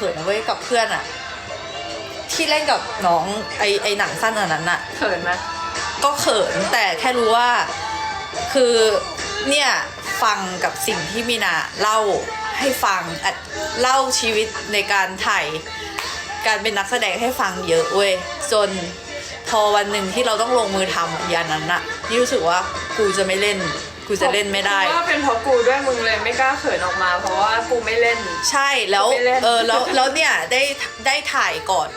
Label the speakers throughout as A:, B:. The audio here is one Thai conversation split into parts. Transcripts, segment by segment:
A: เขินนะเว้ยกับเพื่อนอะที่เล่นกับน้องไอไอหนังสั้นอันนั้นอะ
B: เขินไหม
A: ก็เขินแต่แค่รู้ว่า คือเนี่ยฟังกับสิ่งที่มีนาเล่าให้ฟังอะเล่าชีวิตในการถ่ายการเป็นนักแสดงให้ฟังเยอะเว้ยจนพอวันหนึ่งที่เราต้องลงมือทำอย่างนั้นอะนี่รู้สึกว่ากูจะไม่เล่น กูจะเล่นไม่ได้
B: เพราะว่าเป็นเพราะกูด้วยมึงเลยไม่กล้าเขินออกมา เพราะว่ากูไม่เล่น
A: ใช่แล้ว
B: ไม่เล่น
A: เออแล้วแล้วเนี่ยได้ได้ถ่ายก่อน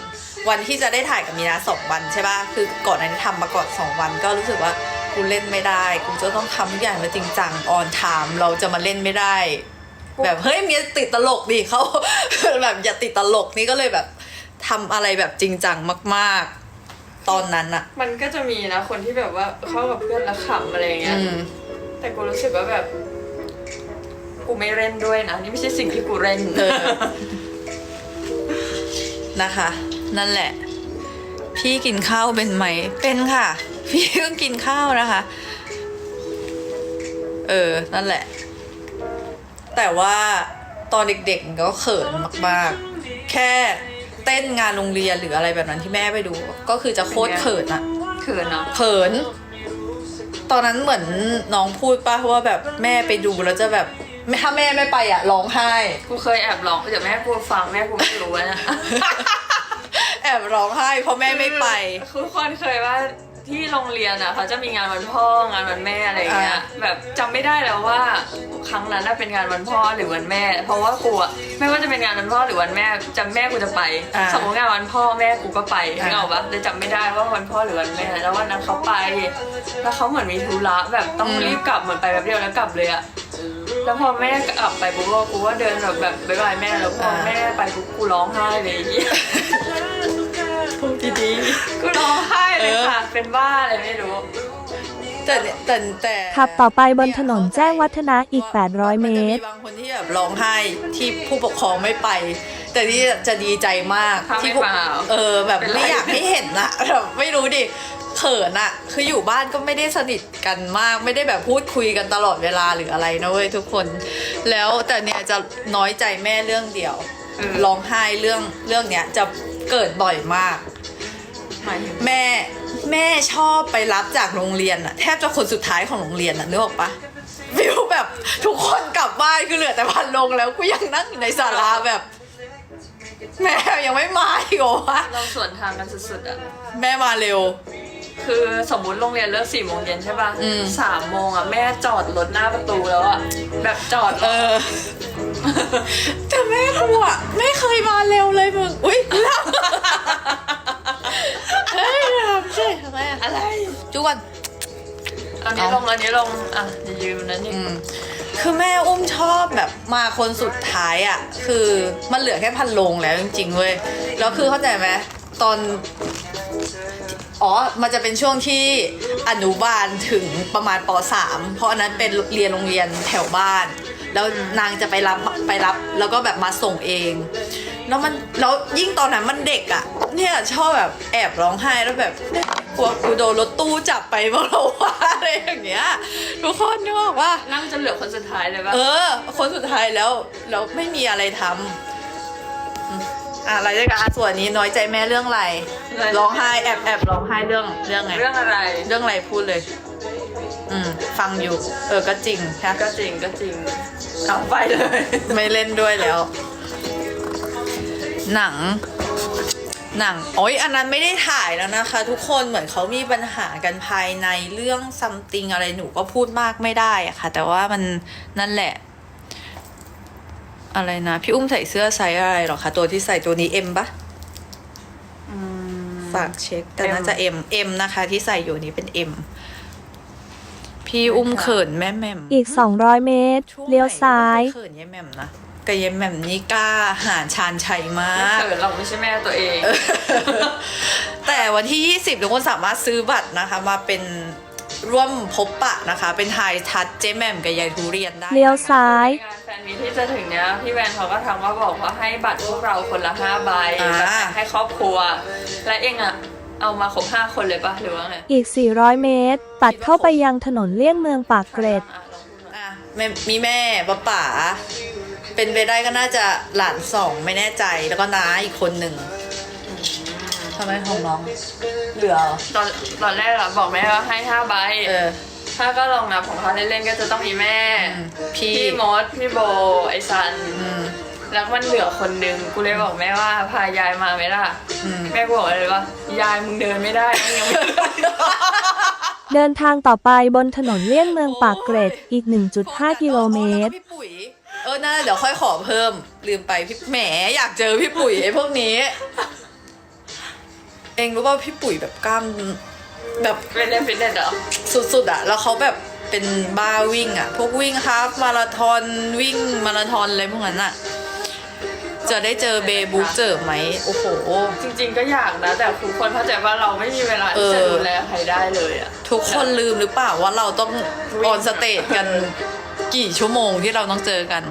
A: วันที่จะได้ถ่ายกับมีนาสองวันใช่ป่ะคือก่อนหนั้านทำมาก่อนสองวัน ก็รู้สึกว่ากูเล่นไม่ได้ กูจะต้องทำทุกอย่างมาจริงจังออนไทม์เราจะมาเล่นไม่ได้ แบบเฮ้ยเมียติดตลกดิเขา แบบอย่าติดตลกนี่ก็เลยแบบทำอะไรแบบจริงจังมาก ๆ ตอนนั้นอะ
B: มันก็จะมีนะคนที่แบบว่าเข้ากับเพื่อนแล้วขำอะไรอย่างเงี้ย
A: อืม
B: แต่กูรู้สึกว่าแบบ กูไม่เล่นด้วยนะ นี่ไม่ใช่สิ่งที่กูเล่น
A: เออ นะคะ นั่นแหละ พี่กินข้าวเป็นไหม เป็นค่ะ พี่เพิ่งกินข้าวนะคะ เออ นั่นแหละ แต่ว่าตอนเด็กๆก็เขินมากๆ แค่เต้นงานโรงเรียนหรืออะไรแบบนั้นที่แม่ไปดู ก็คือจะโคตรเขินอะ
B: เขินเนาะ
A: เขิน ตอนนั้นเหมือนน้องพูดป่ะว่าแบบแม่ไปดูแล้วจะแบบถ้าแม่ไม่ไปอะร้องไห้
B: กูเคยแอบร้องเดี๋ยวแม่กูฟังแม่กูไม่รู้นะ
A: แอบร้องไห้เพราะแม่ไม่ไป
B: คือคนเคยว่า ที่โรงเรียนอะเขาจะมีงานวันพ่องานวันแม่อะไรอย่างเงี้ย
A: อ่า
B: แบบจำไม่ได้แล้วว่าครั้งนั้นน่ะเป็นงานวันพ่อหรือวันแม่ เพราะว่ากูอะไม่ว่าจะเป็นงานวันพ่อหรือวันแม่จำแม่กูจะไป
A: อ่า
B: สมมติงานวันพ่อแม่กูก็ไป
A: อ่า
B: นึกออกปะแต่จำไม่ได้ว่าวันพ่อหรือวันแม่ แล้ววันนั้นเขาไป แล้วเขาเหมือนมีธุระแบบต้องรีบกลับเหมือนไปแบบเดียวแล้วกลับเลยอะแล้วพอแม่กลับไปปุ๊บก็กูก็เดินแบบแบบบ๊ายบายแม่แล้วพอแม่ไปปุ๊บกูร้องไห้เลยไอ้เหี้ย
A: พูดดี
B: กูร้องไห้เลย
A: เออ
B: ค่ะ เป็นบ้าอะไรไม่รู้
A: ๆแต่เนี่ยแต่แต่
C: ขับต่อไปบนถนนแจ้งวัฒนะอีก 800 เม
A: นจะมี
C: ตร
A: บางคนที่แบบร้องไห้ที่ผู้ปกครองไม่ไป แต่ที่จะดีใจมาก
B: ถ้าไม่
A: ที่ผู้
B: มา
A: เออแบบ
B: เป็นไร
A: ไม่อยากให้เห็นอะแบบไม่รู้ดิเขินอะคืออยู่บ้านก็ไม่ได้สนิทกันมาก ไม่ได้แบบพูดคุยกันตลอดเวลาหรืออะไรนะเว้ยทุกคน แล้วแต่เนี่ยจะน้อยใจแม่เรื่องเดียว
B: เออ
A: ร้องไห้เรื่องเรื่องเนี้ยจะเกิดบ่อยมาก
B: หมายถึง
A: แม่แม่ชอบไปรับจากโรงเรียนอะแทบจะคนสุดท้ายของโรงเรียนอะนึกออกปะฟิลแบบทุกคนกลับบ้านคือเหลือแต่พันลงแล้วกูยังนั่งอยู่ในศาลาแบบ แม่ยังไม่มาอีกเหรอวะ
B: เราสวนทางกันสุดๆอะ
A: แม่มาเร็ว
B: คือสมมุติโรงเรียนเลิกสี่โมงเย็นใช่ป่ะ
A: อืม
B: สามโมงอะแม่จอดรถหน้าประตูแล้วอะแบบจอด
A: เออ แต่แม่กูอะไม่เคยมาเร็วเลยมึง อุ้ยเฮ้ยทำใช่ทำไมอะ
B: อะไร
A: จุกวัน
B: อันนี้ลงอันนี้ลงอะอย่ายืมนั้นนี่
A: อืมคือแม่อุ้มชอบแบบมาคนสุดท้ายอะ่ะ คือมันเหลือแค่พันโลงแล้วจริงๆเว้ยแล้วคือเข้าใจไหมตอน อ๋อ มันจะเป็นช่วงที่อนุบาลถึงประมาณป .3 เพราะอันนั้นเป็นเรียนโรงเรียนแถวบ้าน แล้วนางจะไปรับไปรับ แล้วก็แบบมาส่งเอง แล้วมันแล้วยิ่งตอนนั้นมันเด็กอะ่ะ เนี่ยชอบแบบแอบร้องไห้แล้วแบบเนี่ยกลัวกูโดนรถตู้จับไปเมื่อเราว่าอะไรอย่างเงี้ยทุกคนนึกออกว่า
B: นั่งจนเหลือคนสุดท้ายเลยป่ะ
A: เออ คนสุดท้ายแล้วแล้วไม่มีอะไรทำอืมอะรายการส่วนนี้น้อยใจแม่เรื่องอะไรร้องไห้แอบแอบร้องไห้เรื่องเรื่องไง
B: เรื่องอะไร
A: เรื่องอะไรพูดเลยอืม ฟังอยู่ เออก็จริงค่ะ
B: ก็จริงก็จริงเอาไปเลย
A: ไม่เล่นด้วยแล้ว หนัง หนังโอ้ยอันนั้นไม่ได้ถ่ายแล้วนะคะ ทุกคนเหมือนเขามีปัญหากันภายในเรื่องซัมติงอะไรหนูก็พูดมากไม่ได้อะค่ะ แต่ว่ามันนั่นแหละ อะไรนะ พี่อุ้มใส่เสื้อไซส์อะไรหรอคะ ตัวที่ใส่ตัวนี้เอ็มปะฝากเช็คแต่น่าจะเอ็มเอ็มนะคะ ที่ใส่อยู่นี้เป็นเอ็ม พี่อุ้มเขินแม่แหม่ม
C: อีก 200 เมตร
A: ช่วง
C: เลี้ยวซ้าย
A: ไหนก็ไม่เคเขินยายแหม่มนะกับยายแหม่มนี่กล้าหาญชาญชัยมาก
B: เขินเราไม่ใช่แม่ตัวเอง
A: แต่วันที่ 20ทุกคนสามารถซื้อบัตรนะคะ มาเป็นร่วมพบปะนะคะ เป็นไฮทัชเจ๊แหม่มกับยายทุเรียนได้
C: เลี้ยวซ้าย
B: งานแฟนมีตที่จะถึงเนี้ยพี่แวนเขาก็ทำว่าบอกว่าให้บัตรพวกเราคนละห้าใบ
A: อ่า
B: แบบแบ่งให้ครอบครัว และเองอะ เอามาครบห้าคนเลยปะหรือว่าไง
C: อีก 400 เมตร ตัดเข้าไปยังถนนเลี่ยงเมืองปากเกร็ด
B: อะลองพูดมา
A: อะแม่มีแม่ป๊าป๋าเป็นไปได้ก็น่าจะหลานสองไม่แน่ใจแล้วก็น้าอีกคนหนึ่งทำไมของน้อง เหลือเหรอ
B: ตอนตอนแรกอะบอกแม่ว่าให้ห้าใบ
A: เออ
B: ถ้าก็ลองนับของเขาเล่นๆก็จะต้องมีแม่
A: อืมพี่
B: พี่มดพี่โบไอซัน
A: อืม
B: แล้วมันเหลือคนนึงกูเลยบอกแม่ว่าพายายมาไหมล่ะ
A: อืม
B: แม่กูบอกเลยว่ายายมึงเดินไม่ได้มึงยังไม่
C: เดินทางต่อไปบนถนนเลี่ยงเมืองปากเกร็ดอีก 1.5 กิโลเมตร
A: พี่ปุ๋ย เออน่าเดี๋ยวค่อยขอเพิ่ม ลืมไปพี่แหมอยากเจอพี่ปุ๋ยไอ้พวกนี้ เองรู้ป่าพี่ปุ๋ยแบบกล้ามแบบ
B: ไปเล่นฟิตเนสเหรอ
A: สุดๆอะแล้วเขาแบบเป็นบ้าวิ่งอะพวกวิ่งฮาฟมาราธอนวิ่งมาราธอนอะไรพวกนั้นอะ จะได้เจอเบบุ๊กเจอไหมโอ้โห
B: จริงๆก็อยากนะ แต่ทุกคนเข้าใจว่าเราไม่มีเวลาที่จะ
A: เออ
B: ดูแลใครได้เลยอะ
A: ทุกคนลืมหรือเปล่าว่าเราต้องออนสเตจกันกี่ชั่วโมงที่เราต้องเจอกัน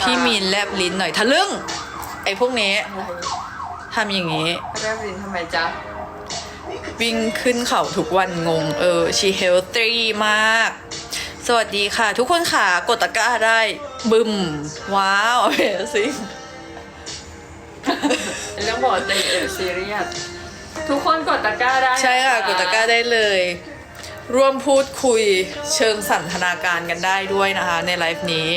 A: พี่มีนแลบลิ้นหน่อยทะลึ่งไอ้พวกนี้
B: อะไร
A: ทำอย่างนี้
B: แม่บินทำไมจ๊ะ
A: วิ่งขึ้นเขาทุกวันงง เออชีเฮลตี้มาก สวัสดีค่ะ ทุกคนค่ะ กดตะกร้าได้ บึม ว้าวเอซิง
B: เรื่องบอกในเอซีเรียสทุกคนกดตะกร้าได้น
A: ใช่ค่ะ กดตะกร้าได้เลย ร่วมพูดคุยเชิงสันทนาการกันได้ด้วยนะคะ ในไลฟ์นี้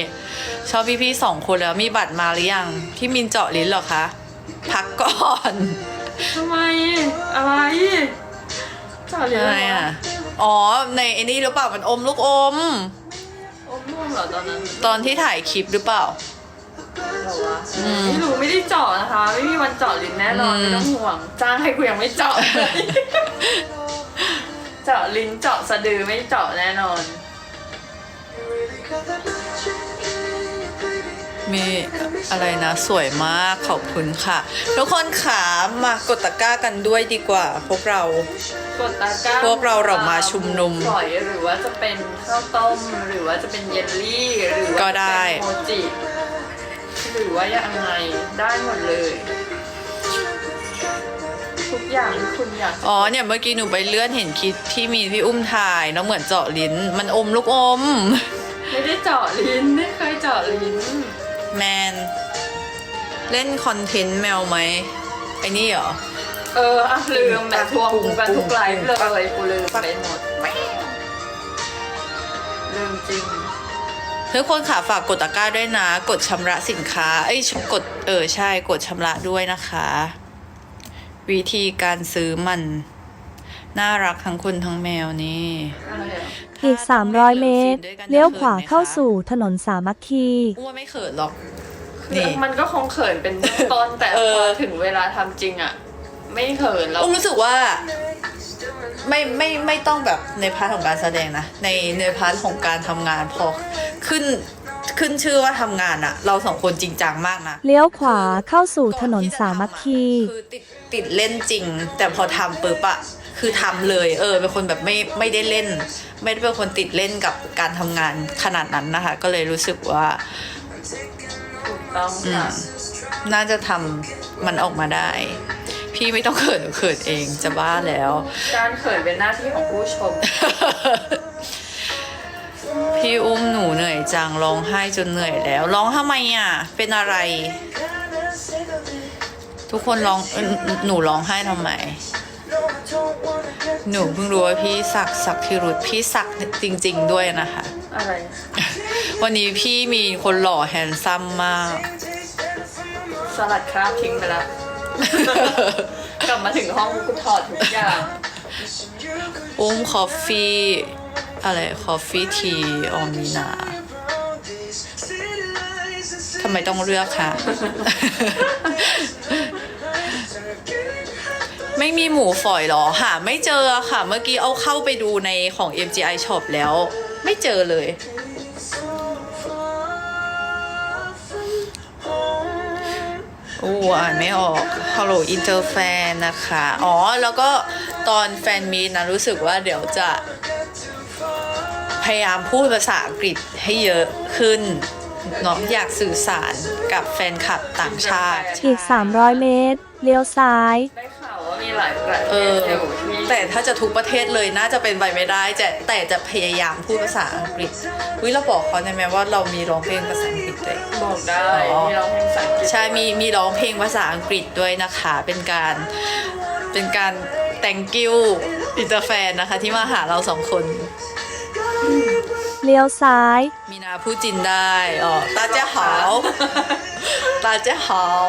A: ชอบพี่ๆสองคนแล้วมีบัตรมาหรือยัง พี่มินเจาะลิ้นเหรอคะ พักก่อน
B: ทำไม อะไรจอดเรียน
A: อะไรอะ อ๋อ ในไอ้นี่หรือเปล่ามันอมลูกอม
B: อมร่วงเหรอตอนนั้น
A: ตอนที่ถ่ายคลิปหรือเปล่า
B: เหรอวะ
A: อืม
B: ไม่รู้ไม่ได้เจาะนะคะ ไม่มีวันเจาะลิ้นแน่นอน
A: อืม
B: ไม่ต้องห่วง จ้างให้กูยังไม่เจาะเลยเจาะลิ้นเจาะสะดือไม่เจาะแน่นอน
A: มีอะไรนะสวยมากขอบคุณค่ะ ทุกคนขามากดตะกร้ากันด้วยดีกว่า พวกเรา
B: กดตะกร้า
A: พวกเราเรามาชุมนุม
B: ฝอยหรือว่าจะเป็นข้าวต้ม หรือว่าจะเป็นเยลลี่หรือว่า
A: ก็ได้
B: จะเป็นโมจิหรือว่ายังไงได้หมดเลยทุกอย่างที่คุณอยากจะ
A: อ๋อเนี่ยเมื่อกี้หนูไปเลื่อนเห็นคลิปที่มีพี่อุ้มถ่ายแล้วเหมือนเจาะลิ้น มันอมลูกอม
B: ไม่ได้เจาะลิ้นไม่เคยเจาะลิ้น
A: แมน เล่นคอนเทนต์แมวไหมไอ้นี่เหรอ
B: เอออะลืมแบบทวง
A: ปุ่
B: กู
A: ม
B: กันทุกไล
A: ปุ่
B: ฟ์
A: ม
B: เลยกูลืมไปหมดลืมจริง
A: ทุกคนค่ะฝากกดตะกร้าด้วยนะ กดชำระสินค้า เอ้ยกดเออใช่กดชำระด้วยนะคะ วิธีการซื้อมัน น่ารักทั้งคุณทั้งแมวนี่
B: อะไรอะ
C: อีก 300 เมตร เลี้ยวขวาเข้าสู่ถนนสามัคคี
A: อ้วนไม่เขินหรอก
B: คือ
A: นี่
B: มันก็คงเขินเป็นเบื้องต้นแต่
A: เอ
B: พ
A: อ
B: อถึงเวลาทำจริงอะ ไม่เขินแล้ว
A: อุ้มรู้สึกว่า ไม่ไม่ไม่ต้องแบบในพาร์ทของการแสดงนะ ในในพาร์ทของการทำงานพอขึ้นขึ้นชื่อว่าทำงานอะเราสองคนจริงจังมากนะ
C: เลี้ยวขวาเข้าสู่ถนนสามัคคี
A: คือติดติดเล่นจริง แต่พอทำปุ๊บอะ คือทำเลย เออ เป็นคนแบบไม่ไม่ได้เล่น ไม่ได้เป็นคนติดเล่นกับการทำงานขนาดนั้นนะคะ ก็เลยรู้สึกว่า
B: ถูกต้อง
A: อื
B: ค่ะ
A: มน่าจะทำมันออกมาได้ พี่ไม่ต้องเขินหนูเขินเองจะบ้าแล้ว
B: การเขินเป็นหน้าที่ของผู้ชม
A: พี่อุ้มหนูเหนื่อยจังร้องไห้จนเหนื่อยแล้วร้องทำไมอะ เป็นอะไร ทุกคนร้องเอ่อหนูร้องไห้ทำไม หนูเพิ่งรู้ว่าพี่สักสักพิรุธพี่สักจริง ๆ ด้วยนะคะ
B: อะไร
A: วันนี้พี่มีคนหล่อแฮนซัมมาก
B: สลัดคราบทิ้งไปแล้ว กลับมาถึงห้องกูถอดทุกอย่าง
A: อุ้มคอฟฟี่อะไรคอฟฟี่ทีออมีนาทำไมต้องเลือกคะ ไม่มีหมูฝอยหรอหาไม่เจอค่ะ เมื่อกี้เอาเข้าไปดูในของ MGI Shop แล้ว ไม่เจอเลยอู้อ่านไม่ออก Hello Inter Fan นะคะ อ๋อ แล้วก็ตอนแฟนมีนะรู้สึกว่าเดี๋ยวจะ พยายามพูดภาษาอังกฤษให้เยอะขึ้นเนาะอยากสื่อสารกับแฟนคลับต่างชาติ
C: อีก 300 เมตร เลี้ยวซ้าย
B: ได้ข่าวว่ามี หลายประเท
A: เอ
B: ศ
A: อ
B: อยู่ที่
A: แต่ถ้าจะทุกประเทศเลยน่าจะเป็นไปไม่ได้แต่แต่จะพยายามพูดภาษาอังกฤษวิเราบอกเขาได้ไหมว่าเรามีร้องเพลงภาษาอังกฤษด้วย
B: บอกได้
A: อ๋อ
B: มีร้องเพลงภาษาอังกฤษ
A: ใช่มีมีร้องเพลงภาษาอังกฤษด้วยนะคะ เป็นการเป็นการ thank you อินเตอร์แฟนนะคะ ที่มาหาเราสองคน
C: เลี้ยวซ้าย
A: มีนาพูดจินได้อ๋อตาเจ้าหาวตาเจ้าหาว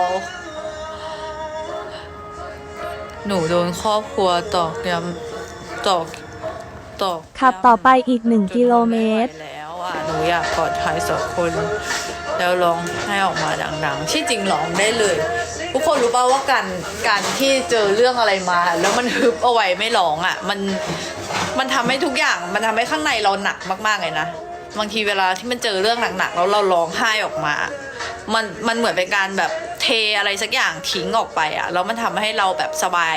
A: หนูโดนครอบครัวตอกย้ำตอกตอก
C: ขับต่อไปอีก1กิโลเมตร
A: จนไไหวแล้วอะหนูอยากกอดใครสักคน แล้วร้องให้ออกมาดังๆ ที่จริงร้องได้เลย ทุกคนรู้ป่าว่าการการที่เจอเรื่องอะไรมา แล้วมันฮึบเอาไว้ไม่ร้องอะ มันมันทำให้ทุกอย่างมันทำให้ข้างในเราหนักมากๆเลยนะบางทีเวลาที่มันเจอเรื่องหนักๆแล้วเราร้องไห้ออกมา มันมันเหมือนเป็นการแบบเทอะไรสักอย่างทิ้งออกไปอะแล้วมันทำให้เราแบบสบาย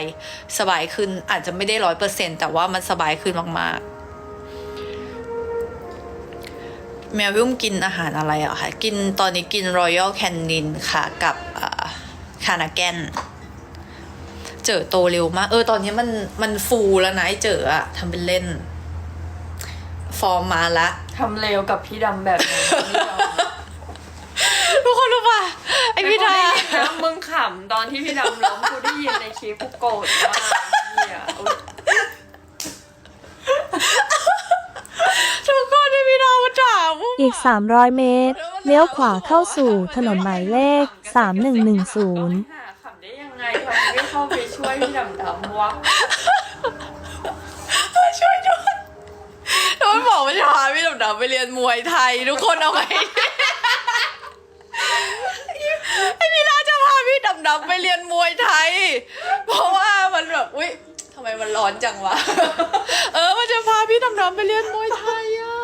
A: สบายขึ้นอาจจะไม่ได้ร้อยเปอร์เซ็นแต่ว่ามันสบายขึ้นมากๆ แมวยุ่มกินอาหารอะไรอะคะกินตอนนี้กินรอยัลแคนนินค่ะกับคานาแกนเจอโตเร็วมาก เออตอนนี้มันมันฟูแล้วนะไอเจออะทำเป็นเล่น ฟอร์มมาละ
B: ทำเลวกับพี่ดำแบบนั้
A: ทุกคนรู้ป่ะไอพี่ดา
B: ไอ้คนได้ยินนะมึงขำตอนที่พี่ดำล้มกูได้ยินในคลิปกูโกรธมากเฮียอุ๊ย
A: ทุกคนไอพี่ดามาถาม
C: อีก 300 เมตร เลี้ยวขวาเข้าสู่ถนนหมายเลข 3110
B: หาขำได้ยังไงทำไมไม่เข้าไปช่วยพี่ดำดำวะ
A: ช่วยด้วยแล้วมันบอกว่าจะพาพี่ดำดำไปเรียนมวยไทย ทุกคนเอาไง ไอพี่ดาจะพาพี่ดำดำไปเรียนมวยไทย เพราะว่ามันแบบอุ้ยทำไมมันร้อนจังวะ เออมันจะพาพี่ดำดำไปเรียนมวยไทยอะ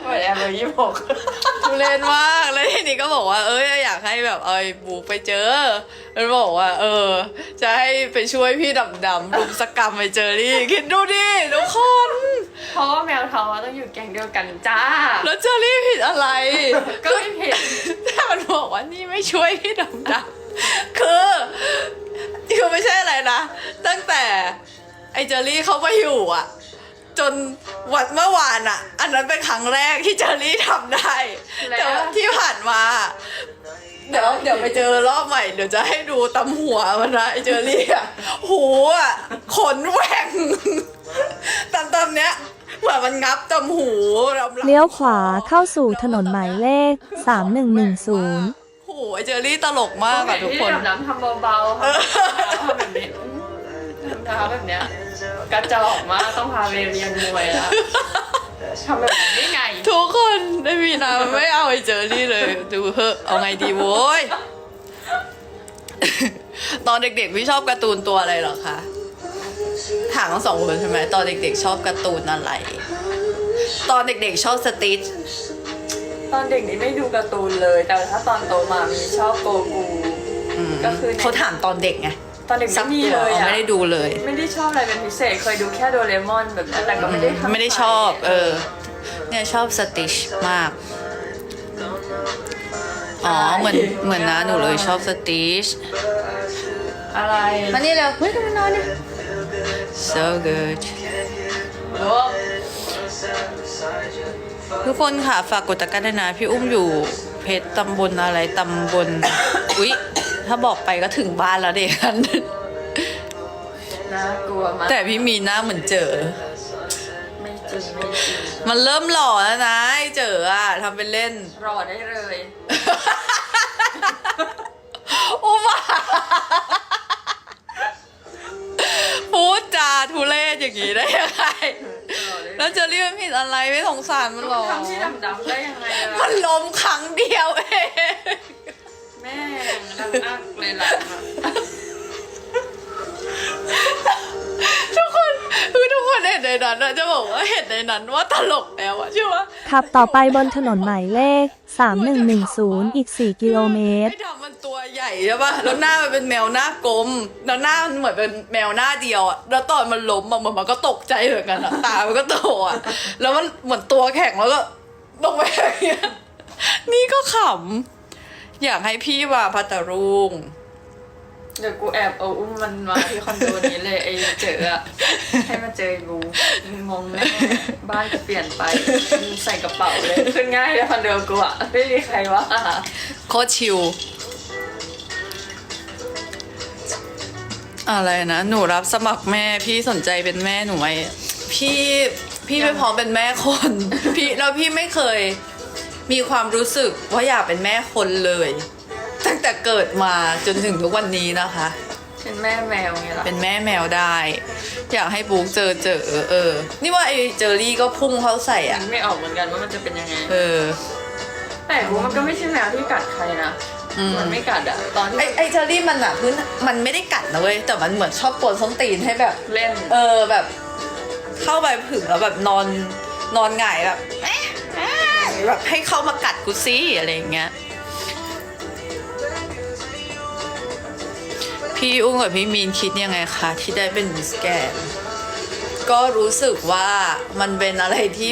B: เหมือนแอร์เบอร์ยี่หก
A: ทุเรศมากแล้วทีนี้ก็บอกว่าเอ้ยอยากให้แบบเอ้ยบูไปเจอ มันบอกว่า เออ จะให้ไปช่วยพี่ดำดำรุมสกรรมไปเจอรี่ คิดดูดิทุกคน
B: เพราะว่าแมวเทาอะต้องอยู่แก๊งเดียวกันจ้า
A: แล้วเจอรี่ผิดอะไร
B: ก็ไม่ผิด
A: แต่มันบอกว่านี่ไม่ช่วยพี่ดำดำคือคือไม่ใช่อะไรนะ ตั้งแต่ไอ้เจอรี่เขามาอยู่อะ จนวันเมื่อวานอะอันนั้นเป็นครั้งแรกที่เจอรี่ทำได้
B: แล้ว
A: แต่ว่าที่ผ่านมาเดี๋ยวเดี๋ยวไปเจอรอบใหม่เดี๋ยวจะให้ดูตำหัวมันนะไอ้เจอรี่อะหูอะขนแหว่งตำตำเนี้ยเหมือนมันงับตำหูเรา
C: เลี้ยวขวาเข้าสู่ถนนหมายเลข 3110
A: โหไอ้เจอรี่ตลกมากอะทุกคน
B: พี่ดำดำทำเบาๆทำแบบนี้ ทำเท้าแบบเนี้ยกระจอกมากต้องพาไปเรียนมวยแล้วทำแบบนี้ได้ไง
A: ทุกคนได้มีนาไม่เอาไอ้เจอรี่เลย ดูเถอะเอาไงดีโว้ย ตอนเด็กๆพี่ชอบการ์ตูนตัวอะไรเหรอคะถามทั้งสองคนใช่ไหมตอนเด็กๆ ชอบการ์ตูนอะไร ตอนเด็กๆ ชอบสติช
B: ตอนเด็กนี่ไม่ดูการ์ตูนเลย แต่ถ้าตอนโตมามีชอบโกกูก็คือใน
A: เขาถามตอนเด็กไง
B: ตอนเด็ก
A: สั
B: ไม่มี
A: ตัว
B: เลยอะ
A: ไม่ได้ดูเลย
B: ไม่ได้ชอบอะไรเป็นพิเศษ เคยดูแค่โดเรมอนแบบนั้นแต่ก็ไม่ได้ทำ
A: ไม่ได้ชอบ เออ เนี่ยชอบสติชมาก อ๋อ เหมือนเหมือนนะหนูเลยชอบสติช
B: อะไร
A: มานี่เร็วเฮ้ยทำไมนอนเนี่ย so good
B: โอ้
A: ทุกคนค่ะ ฝากกดตะกร้าด้วยนะ พี่อุ้มอยู่เพชรตำบลอะไรตำบลอุ๊ย ถ้าบอกไปก็ถึงบ้านแล้วเด็กกัน
B: น่ากลัวมาก
A: แต่พี่มีหน้าเหมือนเจอ
B: ไม่จริงไม่จริง
A: มันเริ่มหล่อแล้วนะไอ้เจออะทำเป็นเล่น
B: รอได้เลย
A: โอ้บ้าพูดจาทุเรศอย่างนี้ได้ยังไงแล้วเจอรี่มันผิดอะไรไม่สงสารมันหรอ
B: ทำที่ดำๆได้ยังไง
A: มั
B: ล่ะ
A: นล้มครั้งเดียวเอง
B: แม่งดังอักเลยล่ะ
A: ทุกคนคือทุกคนเห็นในนั้นอะจะบอกว่าเห็นในนั้นว่าตลกแล้วอะใช่ไหม
C: ขับต่อไปบนถนนหมายเลข 3110 อีก 4 กิโลเมตร
A: ไอ้ดำมันตัวใหญ่ใช่ปะแล้วหน้ามันเป็นแมวหน้ากลมแล้วหน้ามันเหมือนเป็นแมวหน้าเดียวอะแล้วตอนมันล้มอะมันมันก็ตกใจเหมือนกันอะตา มันก็โตอะแล้วมันเหมือนตัวแข็งแล้วก็ลงไปอย่างเงี้ยนี่ก็ขำ อยากให้พี่ว่าพัตตารุง
B: เดี๋ยวกูแอบเอาอุ้มมันมาที่คอนโดนี้เลยไอ้เจออะให้มาเจอไอ้บูงงแน่บ้านกูเปลี่ยนไปใส่กระเป๋าเลยขึ้นง่ายเลยคอนโดกูอะไม่มีใครว่า
A: โคตรชิลอะไรนะหนูรับสมัครแม่พี่สนใจเป็นแม่หนูไหมพี่พี่ไม่พร้อมเป็นแม่คน พี่แล้วพี่ไม่เคย มีความรู้สึกว่าอยากเป็นแม่คนเลย ตั้งแต่เกิดมาจนถึงทุกวันนี้นะคะ
B: เป็นแม่แมวไงล่ะ
A: เป็นแม่แมวได้ อยากให้บุ๊กเจอเจอเออ นี่ว่าไอ้เจอรี่ก็พุ่งเข้าใส่อะ
B: ไม่ออกเหมือนกันว่ามันจะเป็นยังไง
A: เออ
B: แต่กูมันก็ไม่ใช่แมวที่กัดใครนะ
A: อืม
B: มันไม่กัดอะตอนที่
A: ไอ้ไอ้เจอรี่มันอะพื้นมันไม่ได้กัดนะเว้ยแต่มันเหมือนชอบปวนส้นตีนให้แบบ
B: เล่น
A: เออแบบ เข้าไปผึ่งแล้วแบบนอนนอนหงายแบบแอะ แบบให้เข้ามากัดกูซี่อะไรอย่างเงี้ยพี่อุ้งกับพี่มีนคิดยังไงคะที่ได้เป็นมิสแกรนก็รู้สึกว่ามันเป็นอะไรที่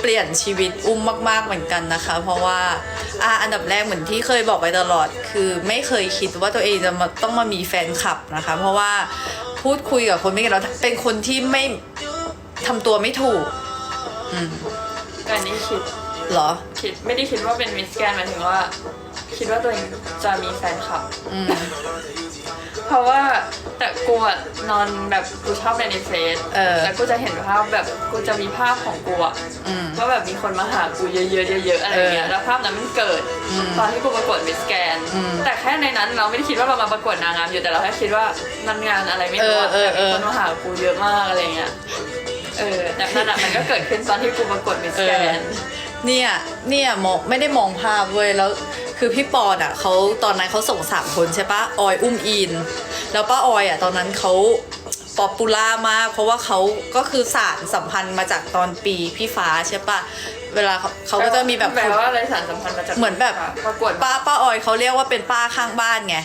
A: เปลี่ยนชีวิตอุ้มมาก ๆ เหมือนกันนะคะ เพราะว่าอะอันดับแรกเหมือนที่เคยบอกไปตลอด คือไม่เคยคิดว่าตัวเองจะมาต้องมามีแฟนคลับนะคะ เพราะว่าพูดคุยกับคนไม่กันแล้วเป็นคนที่ไม่ทำตัวไม่ถูก อืม
B: แต่นี่คิด
A: เหรอ
B: คิดไม่ได้คิดว่าเป็นมิสแกนหมายถึงว่า คิดว่าตัวเองจะมีแฟนคลับ
A: อืม
B: เพราะว่าแต่กูอะนอนแบบกูชอบในในเฟซ
A: เออ
B: แล้วกูจะเห็นภาพแบบกูจะมีภาพของกูอะ
A: อืม
B: ว่าแบบมีคนมาหากูเยอะๆเยอะๆอะไรเงี้ย
A: เออ
B: แล้วภาพนั้นมันเกิด
A: อืม
B: ตอนที่กูประกวดมิสแกน
A: อืม
B: แต่แค่ในนั้นเราไม่ได้คิดว่าเรามาประกวดนางงามอยู่แต่เราแค่คิดว่ามันงานอะไรไม่รู้อะ
A: เออเอ
B: แต่
A: อเออ
B: มีคนมาหากูเยอะมากอะไรเงี้ย เออแต่นั่นอะมันก็เกิดขึ้นตอนที่กูประกวดมิสแกน
A: เนี่ย เนี่ยมองไม่ได้มองภาพเว้ยแล้ว คือพี่ปอนอะเขาตอนนั้นเขาส่งสามคนใช่ปะออยอุ้มอิน แล้วป้าออยอะตอนนั้นเขา ป๊อปปูล่ามาก เพราะว่าเขาก็คือสารสัมพันธ์มาจากตอนปีพี่ฟ้าใช่ปะเวลาเขาเขาก็จะมีแบบ
B: แปลว่าอะไรสารสัมพันธ์มาจาก
A: เหมือนแบบ
B: ประกวด
A: ป้าป้าออยเขาเรียกว่าเป็นป้าข้างบ้านไง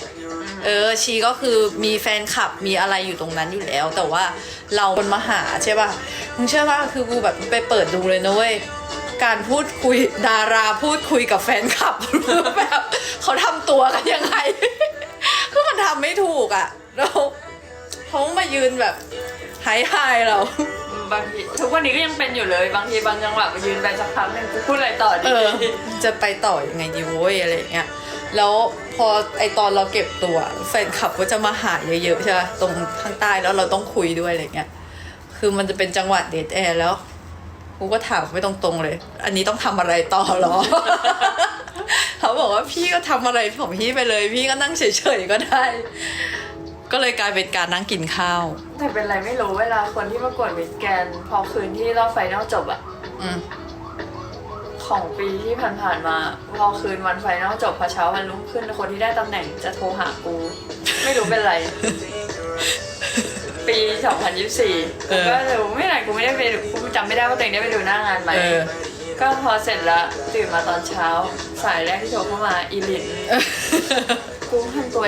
A: เออชีก็คือมีแฟนคลับมีอะไรอยู่ตรงนั้นอยู่แล้ว แต่ว่าเราคนมาหาใช่ป่ะมึงเชื่อป่ะคือกูแบบไปเปิดดูเลยนะเว้ยการพูดคุยดาราพูดคุยกับแฟนคลับแบบเขาทำตัวกันยังไงคือมันทำไม่ถูกอะแล้ว เขามายืนแบบไฮไฮเรา
B: บางทีทุกวันนี้ก็ยังเป็นอยู่เลย บางทีบางจังหวะไปยืนไปสักพักหนึงกูพูดอะไรต่อดี
A: เออ จะไปต่อยังไงดีโว้ยอะไรอย่างเงี้ย แล้วพอไอตอนเราเก็บตัวแฟนคลับก็จะมาหาเยอะๆใช่ไหมตรงข้างใต้แล้วเราต้องคุยด้วยอะไรเงี้ย คือมันจะเป็นจังหวะเดทแอร์แล้วกูก็ถามไม่ตรงๆเลย อันนี้ต้องทำอะไรต่อเหรอ เขาบอกว่าพี่ก็ทำอะไรของพี่ไปเลย พี่ก็นั่งเฉยๆก็ได้ ก็เลยกลายเป็นการนั่งกินข้าว
B: แต่เป็นไรไม่รู้เวลาคนที่ประกวดมิสแกน พอคืนที่รอบไฟนอลจบอะ
A: อืม
B: ของปีที่ผ่านๆมา พอคืนวันไฟนอลจบพอเช้าวันรุ่งขึ้นคนที่ได้ตำแหน่งจะโทรหากู ไม่รู้เป็นไร ปี 2024
A: เอ
B: กู
A: อ
B: ก็รู้ไม่ไหนกูไม่ได้ไปดูกูจำไม่ได้ว่าตัวเองได้ไปดูหน้างานไหม
A: เออ
B: ก็พอเสร็จแล้วตื่นมาตอนเช้า สายแรกที่โทรเข้ามาอีลินกูทำตัว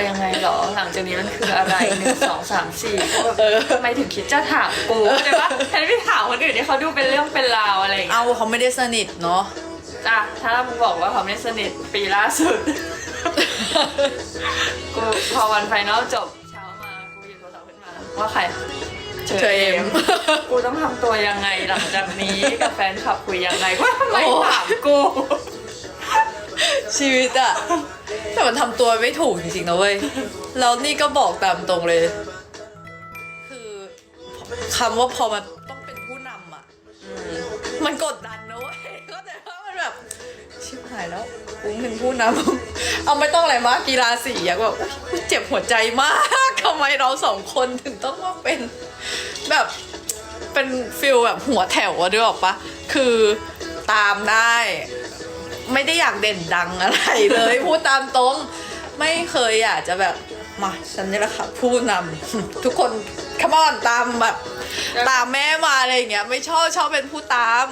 B: ยังไงหรอ หลังจากนี้มันคืออะไรหนึ่งสองสามสี่แบบ
A: เออ
B: ทำไมถึงคิดจะถามกูเข้าใจปะแทนที่ถามคนอื่นที่เขาดูเป็นเรื่องเป็นราวอะไรอย่างเงี้ย
A: เอาเขาไม่ได้สนิทเนาะ
B: อะถ้ามึงบอกว่าเขาไม่สนิทปีล่าสุด กูพอวันไฟนอลจบเช้ามากูหยิบโทรศัพท์ขึ้นมาว่าใคร
A: เชอเอม
B: กูต้องทำตัวยังไงหลังจากนี้กับแฟนคลับคุยยังไงว่าทำไม
A: โอ้
B: ถามกู
A: ชีวิตอะแต่มันทำตัวไม่ถูกจริงๆนะเว้ย แล้วนี่ก็บอกตามตรงเลย คือคำว่าพอมันต้องเป็นผู้นำอะมันกดดันนะเว้ยก็แต่ว่ามันแบบชิบหายแล้วกูเป็นผู้นำเอาไม่ต้องอะไรมากกีฬาสีอะแบบเจ็บหัวใจมากทำไมเราสองคนถึงต้องมาเป็นแบบเป็นฟิลแบบหัวแถวอะด้วยออปะคือตามได้ ไม่ได้อยากเด่นดังอะไรเลย พูดตามตรง ไม่เคยอยากจะแบบมาฉันนี่แหละค่ะผู้นำทุกคนขมอนตามแบบตามแม่มาอะไรอย่างเงี้ย ไม่ชอบชอบเป็นผู้ตาม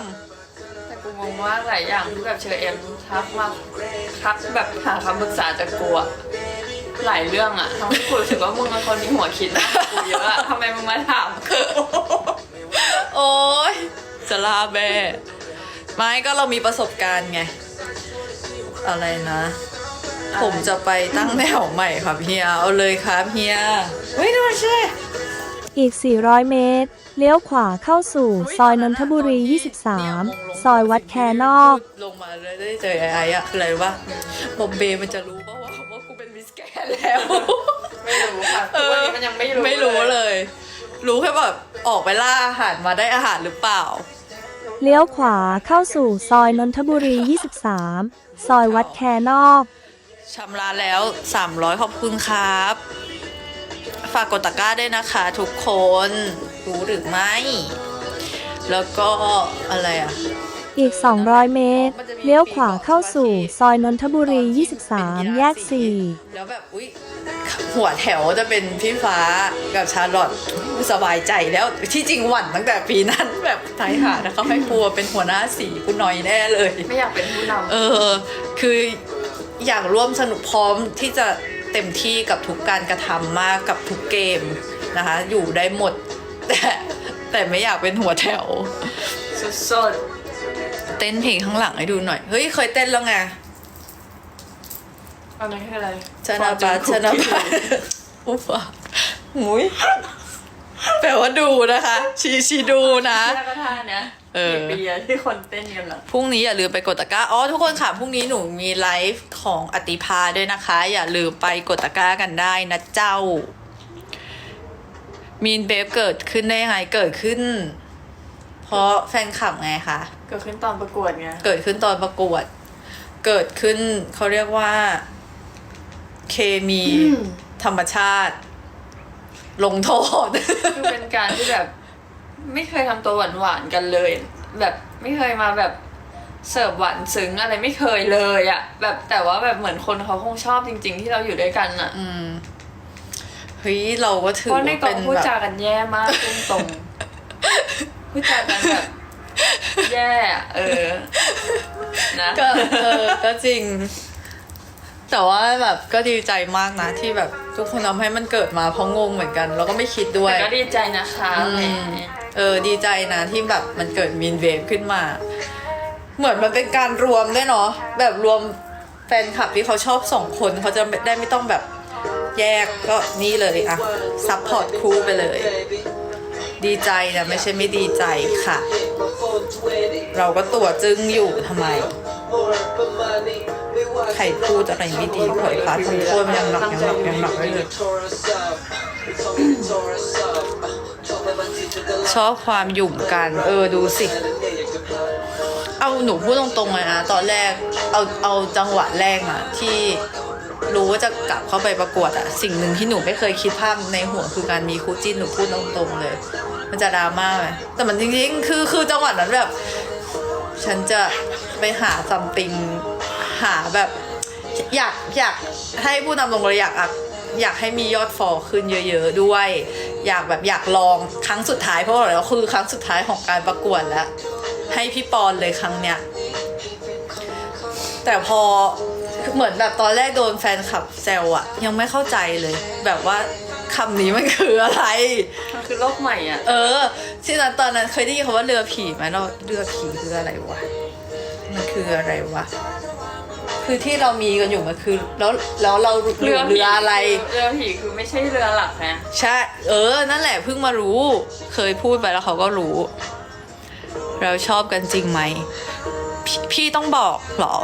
B: แต่กูงงมากหลายอย่างที่แบบเชอเอ็มทักมาทักแบบหาคำปรึกษาจากกูอะหลายเรื่องอะทำให้กูรู้สึกว่ามึงเป็นคนมีหัวคิดมากกว่ากูเยอะอะทำไมมึงมาถามกู
A: โอ้ยจะลาแม่ไม่ก็เรามีประสบการณ์ไง อะไรนะ ผมจะไปตั้งแถวใหม่ครับเฮีย เอาเลยครับเฮียเฮ้ยดูมันช่วย
C: อีก 400 เมตร เลี้ยวขวาเข้าสู่ ซอยนนทบุรี 23 ซอยวัดแคนอก
A: ลงมาเลยได้เจอไอ้ไอ้อะคืออะไรรู้ป่ะบอมเบย์มันจะรู้ป่ะว่าว่ากูเป็นมิสแกนแล้ว
B: ไม่รู้ค่ะทุกวันนี้มันยังไม่รู้
A: ไม่รู้เลย รู้แค่แบบออกไปล่าอาหารมาได้อาหารหรือเปล่า
C: เลี้ยวขวาเข้าสู่ซอยนนทบุรี 23 ซอยวัดแคนอก
A: ชำระแล้ว 300 ขอบคุณครับ ฝากกดตะกร้าด้วยนะคะทุกคน รู้หรือไม่ แล้วก็อะไรอะ
C: อีก 200 เมตร เลี้ยวขวาเข้าสู่ซอยนนทบุรี 23 แยก 4
A: แล้วแบบอุ๊ยหัวแถวจะเป็นพี่ฟ้ากับชาร์ลอตสบายใจแล้วที่จริงหวั่นตั้งแต่ปีนั้นแบบทายหานะเขาให้กลัวเป็นหัวหน้าสีกูน้อยแน่เลย
B: ไม่อยากเป็นผู้นำ
A: เออ คืออยากร่วมสนุกพร้อมที่จะเต็มที่กับทุกการกระทำมากกับทุกเกมนะคะ อยู่ได้หมด แต่แต่ไม่อยากเป็นหัวแถว
B: สด
A: เต้นเพลงข้างหลังให้ดูหน่อย เฮ้ย เคยเต้นแล้วไง
B: ๆอันนั้นคืออะไร
A: ชนะบัตชนะบัตอุ๊บอะหุยแปลว่าดูนะคะ ชีชีดูนะ
B: แล้วก็ท่าเนี้ย
A: เออ
B: กี่ปีอะที่คนเต้นกันเหรอ
A: พรุ่งนี้อย่าลืมไปกดตะกร้า อ๋อทุกคนค่ะ พรุ่งนี้หนูมีไลฟ์ของอติภาด้วยนะคะ อย่าลืมไปกดตะกร้ากันได้นะเจ้า มีนเบฟเกิดขึ้นได้ยังไง เกิดขึ้น เพราะแฟนคลับไงคะ
B: เกิดขึ้นตอนประกวดไง
A: เกิดขึ้นตอนประกวด เกิดขึ้นเขาเรียกว่า เคมีธรรมชาติ ลงโทษ
B: คือเป็นการที่แบบ ไม่เคยทำตัวหวานๆกันเลย แบบไม่เคยมาแบบเสิร์ฟหวานซึ้งอะไรไม่เคยเลยอะแบบแต่ว่าแบบเหมือนคนเขาคงชอบจริง ๆ ที่เราอยู่ด้วยกันอะ
A: อืมเฮ้ยเราก็ถือ
B: เพราะใน
A: ว่าก
B: อ
A: เป็
B: ง
A: น
B: พูด
A: แบบ
B: จากันแย่มากตรงตรงๆ พูดจากันแบบแย่อะเออ นะ
A: ก็เออก็จริง แต่ว่าแบบก็ดีใจมากนะ ที่แบบทุกคนทำให้มันเกิดมาเพราะงงเหมือนกันแล้วก็ไม่คิดด้วย
B: แต่ก็ดีใจนะคะ
A: อื
B: แหม
A: มเออดีใจนะที่แบบมันเกิดมีนเวฟขึ้นมา เหมือนมันเป็นการรวมด้วยเนาะแบบรวมแฟนคลับที่เขาชอบสองคนเขาจะได้ไม่ต้องแบบแยกก็นี่เลยอะซัพพอร์ตคู่ไปเลย ดีใจนะไม่ใช่ไม่ดีใจค่ะ เราก็ตัวจึงอยู่ทำไม ใครพูดอะไรไม่ดีขอยพาทำโทษมันยังหนักยังหนักยังหนักไว้เลยชอบความหยุ่มกัน เออดูสิ เอาหนูพูดตรงๆเลยนะ ตอนแรกเอาเอาจังหวะแรกอะที่ รู้ว่าจะกลับเข้าไปประกวดอะสิ่งหนึ่งที่หนูไม่เคยคิดภาพในหัวคือการมีคู่จิ้นหนูพูดตรงๆเลย มันจะดราม่าไหมแต่มันจริงๆ คือคือจังหวะนั้นแบบ ฉันจะไปหาซัมติงหาแบบ อยากอยากให้ผู้นำลงเลยอยากอะอยากให้มียอดฟอลขึ้นเยอะ ๆ ด้วย อยากแบบอยากลองครั้งสุดท้ายเพราะว่าอะไรก็คือครั้งสุดท้ายของการประกวดแล้ว ให้พี่ปอนเลยครั้งเนี้ยแต่พอ เหมือนแบบตอนแรกโดนแฟนคลับแซวอะยังไม่เข้าใจเลย แบบว่าคำนี้มันคืออะไร
B: มันคือโลกใหม่อะ
A: เออ ที่นั้นตอนนั้นเคยได้ยินคำว่าเรือผีไหมเราเรือผีคืออะไรวะ มันคืออะไรวะ คือที่เรามีกันอยู่มันคือ แล้วแล้วเราเรือเรืออะไร
B: เรือผีคือไม่ใช่เรือหลักนะ
A: ใช่ เออ นั่นแหละเพิ่งมารู้ เคยพูดไปแล้วเขาก็รู้ เราชอบกันจริงไหมพพี่ต้องบอกเหรอ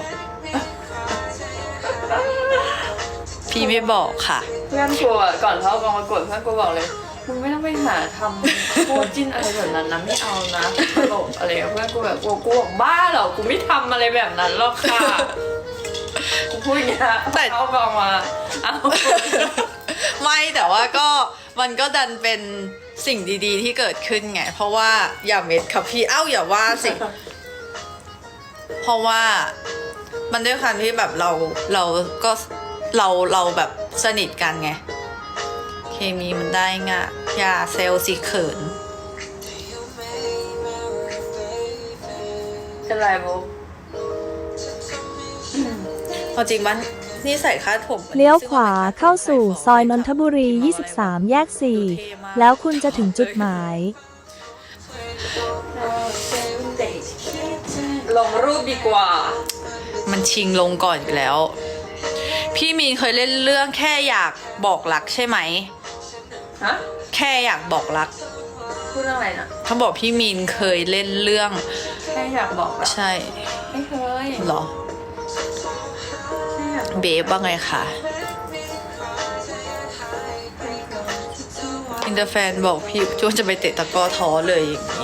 A: พี่ไม่บอกค่ะ
B: เพื่อนกูอะก่อนเข้ากองประกวดเพื่อนกูบอกเลยมึงไม่ต้องไปหาทำคู่จิ้นอะไรแบบนั้นนะไม่เอานะตลกอะไรอะเพื่อนกูแบบกูกูบอกบ้าเหรอกูไม่ทำอะไรแบบนั้นหรอกค่ะกูพูดอย่างเงี้ย
A: แต่
B: เข้ากองมาเอา
A: ไม่แต่ว่าก็มันก็ดันเป็นสิ่งดีๆที่เกิดขึ้นไง เพราะว่าอย่าเม็ดครับพี่เอ้าอย่าว่าสิ เพราะว่า มันด้วยความที่แบบเราเราก็เราเราแบบสนิทกันไง เคมีมันได้ง่ะอย่าเซลล์สิเขิน
B: เป็นไรบุ๊ก
A: พอจริงมันนี่ใส่คาดผม
C: เลี้ยวขวาเข้าสู่ซอยนนทบุรี 23 แยก 4 แล้วคุณจะถึงจุดหมาย
B: ลงรูปดีกว่า
A: มันชิงลงก่อนอีกแล้ว พี่มีนเคยเล่นเรื่องแค่อยากบอกรักใช่ไหม
B: ฮะ
A: แค่อยากบอกรัก
B: พูดเรื่องอะไรนะ
A: เขาบอกพี่มีนเคยเล่นเรื่อง
B: แค่อยากบอกอะ
A: ใช่
B: ไม่เคย
A: เหรอ
B: แค่อยากบอก
A: เบฟว่าไงคะอินเตอร์แฟนบอกพี่จ้วจะไปเตะตะกร้อท้อเลยอย่างนี้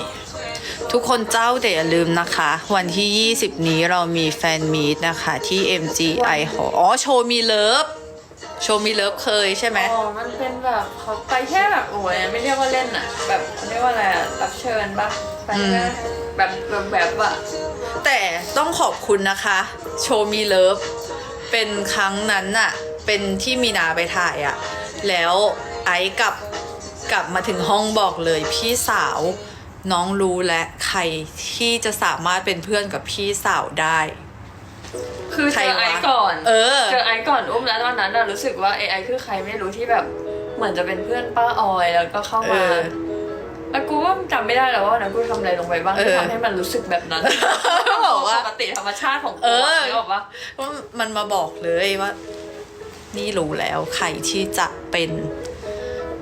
A: ทุกคนเจ้าแต่อย่าลืมนะคะ วันที่ 20 นี้เรามีแฟนมีตนะคะที่ MGI หออ๋อ โชว์มีเลิฟ โชว์มีเลิฟเคยใช่ไหม
B: อ๋อ มันเป็นแบบเขาไปแค่แบบโอ้ยไม่เรียกว่าเล่นอะแบบเขาเรียกว่าอะไรอะรับเชิญปะไปแค่แบบแบบแบบอะ
A: แต่ต้องขอบคุณนะคะ โชว์มีเลิฟ เป็นครั้งนั้นน่ะ เป็นที่มีนาไปถ่ายอะแล้วไอซ์กลับกลับมาถึงห้องบอกเลยพี่สาวน้องรู้และ ใครที่จะสามารถเป็นเพื่อนกับพี่สาวได้
B: คือ
A: ใคร
B: เจอ
A: วะ
B: ไอซ์ก่อน
A: เออ
B: เจอไอซ์ก่อนอุ้มแล้วตอนนั้นอะรู้สึกว่าไอไอซ์คือใครไม่รู้ที่แบบเหมือนจะเป็นเพื่อนป้าออยแล้วก็เข้า
A: เอ
B: มา
A: อ
B: แล้วกูว่าจำไม่ได้แล้วว่าวันนั้นกูทำอะไรลงไปบ้าง
A: เออ
B: ที่ทำให้มันรู้สึกแบบนั้น
A: บอกว่า
B: ปกติธรรมชาติของ
A: เอ
B: กู
A: อ
B: อะนึกออกปะ
A: ว่ามันมาบอกเลยว่า นี่รู้แล้วใครที่จะเป็น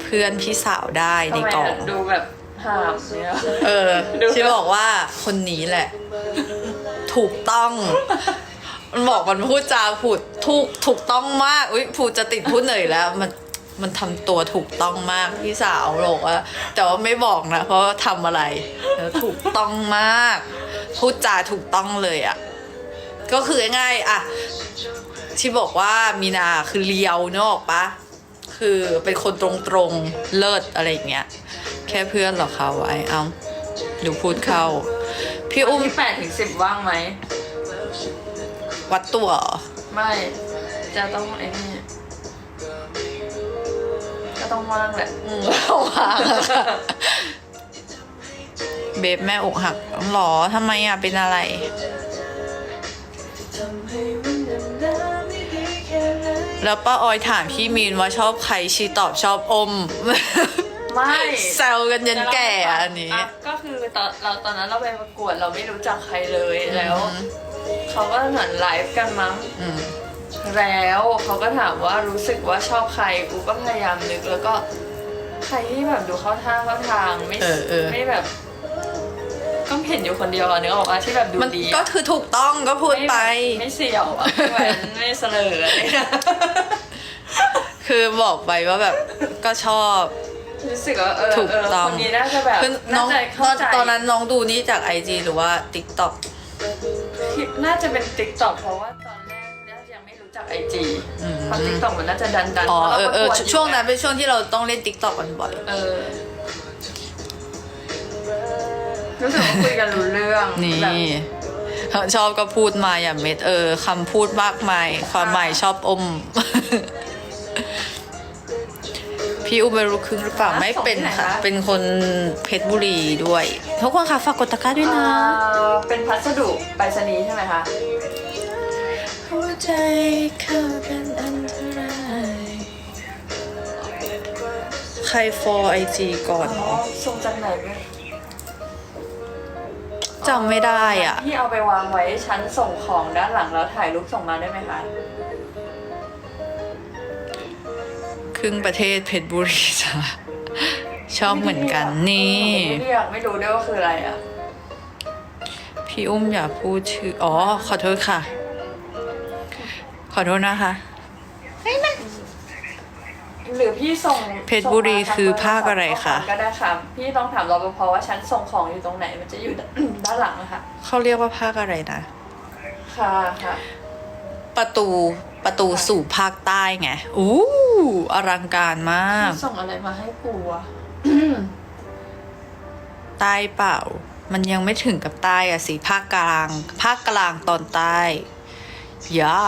A: เพื่อนพี่สาวได้ใน
B: ทำไม
A: กอ
B: อะ
A: ง
B: ดูแบบ ห่ามเนี่ย
A: เออ
B: ดู
A: ที่บอกว่าคนนี้แหละ ถูกต้อง มันบอกมันพูดจาพูดถูกถูกต้องมากอุ้ยพูดจะติดพูดเหนื่อยแล้ว มันมันทำตัวถูกต้องมากพี่สาวบอกว่าแต่ว่าไม่บอกนะเพราะว่าทำอะไรแล้วถูกต้องมาก พูดจาถูกต้องเลยอะ่ะก็คือง่ายๆอะที่บอกว่ามีนาคือเลียวเนกออกปะคือเป็นคนตรงๆเลิศอะไรอย่างเงี้ย แค่เพื่อนเหรอคะไว้เอ้าหรือพูดเข้า พี่อุ้ม
B: ที่แปดถึงสิบว่างไหม
A: วัดตัวเหรอ
B: ไม่ จะต้องไอ้นี่ก็ต้องว่างแหละ
A: อืมว่างอะค่ะเบฟแม่อกหักหรอทำไมอะเป็นอะไร แล้วป้าออยถามพี่มีนว่าชอบใครชีตอบชอบอม
B: ไม่
A: แซวกันยันแก่อะอันนี้ะ
B: ก็คือตอนเราตอนนั้นเราไปประกวดเราไม่รู้จักใครเลยแล้วเขาก็เหมือนไลฟ์กันมั้ง
A: อืม
B: แล้วเขาก็ถามว่ารู้สึกว่าชอบใครกูก็พยายามนึกแล้วก็ใครที่แบบดูเข้าท่าเข้าทางไม่
A: เออเออ
B: ไม่แบบ ก็เห็นอยู่คนเดียวอะนึกออกว่าที่แบบดู
A: มัน
B: ดี
A: ก็
B: อะ
A: คือถูกต้องก็พูดไป
B: ไม่ไม่เสี่ยวอะไม่แหวนไม่เสลออะไรเงี้ย
A: คือบอกไปว่าแบบก็ชอบ
B: รู้สึกว่าเออ
A: ถูก
B: เออ
A: ต้อง
B: คนนี้น่าจะแบบ
A: คือน้
B: น่า
A: อง
B: จะ
A: ต
B: เข้า
A: อน
B: ใจ
A: ตอนนั้นน้องดูนี่จากไอจหรือว่าติ๊กต็อก
B: น่าจะเป็นติ๊กต็อกเพราะว่าตอนแรกน่าจะยังไม่รู้จักไอจี
A: อืม
B: เพราะติ๊กต็อกมันน่าจะดันดัน
A: อ๋อเออเออ
B: พราะราประกดยู่
A: ช่วงนั้นเป็นช่วงที่เราต้องเล่นติ๊กต็อกกันบ่อย
B: เออรู้สึกว่าคุยกันรู้เรื่อง
A: นี่
B: แบบ
A: ชอบก็พูดมาอย่าเม็ดเออคำพูดมากมาย ความหมายชอบอม พี่อุเบรุครึ่งหรือเปล่าไม่เป็นค่ะ เป็นคนเพชรบุรีด้วยทุกคนค่ะฝากกดตะกร้าด้วยนะ
B: อ่าเป็นพัสดุไปรษณีย์ใช่ไหมคะ
A: หัวใจเขาเป็นอันตรายใครฟอไอจีก่อน
B: อ๋อส่งจากไหนเนี่ย
A: จำไม่ได้อะ
B: พี่เอาไปวางไว้ชั้นส่งของด้านหลังแล้วถ่ายรูปส่งมาได้ไหมคะ
A: ครึ่งประเทศเพชรบุรีจ้ะชอบเหมือนกันนี่
B: ไม่เรียกไม่รู้ด้วยว่าคืออะไรอะ
A: พี่อุ้มอย่าพูดชื่อ อ๋อ ขอโทษค่ะ ขอโทษนะคะ
B: หรือพี่ส่ง
A: เพชรบุรีคือภาคอะไรคะ
B: ก็ได้ค่ะพี่ต้องถามรปภว่าชั้นส่งของอยู่ตรงไหน มันจะอยู่ด้านหลังนะคะ
A: เขาเรียกว่าภาคอะไรนะ
B: ค่ะค่ะ
A: ประตู ประตูสู่ภาคใต้ไง อู้อลังการมาก
B: ส่งอะไรมาให้กูอะ
A: ใต้เปล่า มันยังไม่ถึงกับใต้อะสิภาคกลาง ภาคกลางตอนใต้ย่า